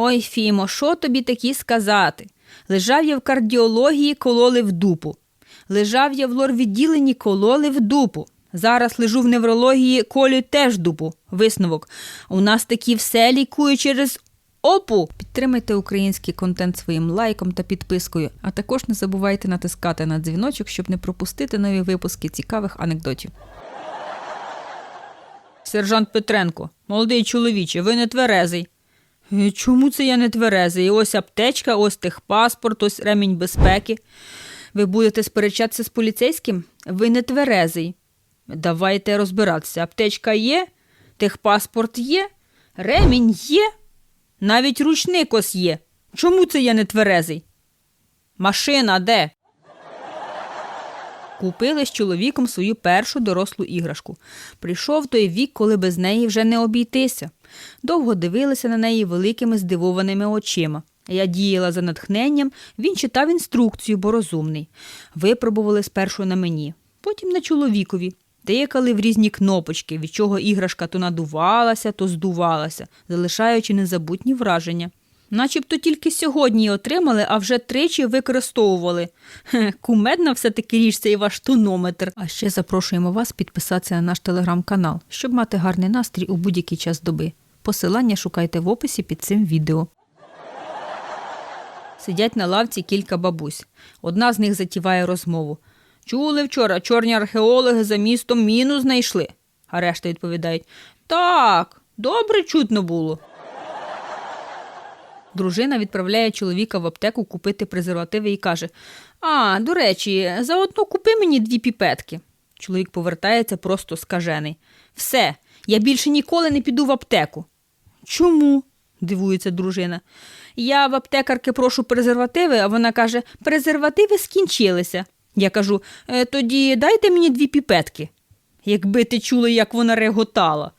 Ой, Фімо, що тобі такі сказати? Лежав я в кардіології, кололи в дупу. Лежав я в лор-відділенні, кололи в дупу. Зараз лежу в неврології, колю теж дупу. Висновок. У нас такі все лікують через опу. Підтримайте український контент своїм лайком та підпискою, а також не забувайте натискати на дзвіночок, щоб не пропустити нові випуски цікавих анекдотів. Сержант Петренко, молодий чоловіче, ви не тверезий. «Е, Чому це я не тверезий? Ось аптечка, ось техпаспорт, ось ремінь безпеки. Ви будете сперечатися з поліцейським? Ви не тверезий. Давайте розбиратися. Аптечка є, техпаспорт є, ремінь є, навіть ручник ось є. Чому це я не тверезий? Машина де? Купили з чоловіком свою першу дорослу іграшку. Прийшов той вік, коли без неї вже не обійтися. Довго дивилися на неї великими здивованими очима. Я діяла за натхненням, він читав інструкцію, бо розумний. Випробували спершу на мені, потім на чоловікові. Тикали в різні кнопочки, від чого іграшка то надувалася, то здувалася, залишаючи незабутні враження. Начебто тільки сьогодні отримали, а вже тричі використовували. Хе, кумедна все-таки річ цей ваш тонометр. А ще запрошуємо вас підписатися на наш телеграм-канал, щоб мати гарний настрій у будь-який час доби. Посилання шукайте в описі під цим відео. Сидять на лавці кілька бабусь. Одна з них затіває розмову. Чули вчора, чорні археологи за містом міну знайшли. А решта відповідають: Так, добре чутно було. Дружина відправляє чоловіка в аптеку купити презервативи і каже: А, до речі, заодно купи мені дві піпетки. Чоловік повертається просто скажений. Все, я більше ніколи не піду в аптеку. Чому? дивується дружина. Я в аптекарки прошу презервативи, а вона каже: презервативи скінчилися. Я кажу: «Е, тоді дайте мені дві піпетки. Якби ти чули, як вона реготала.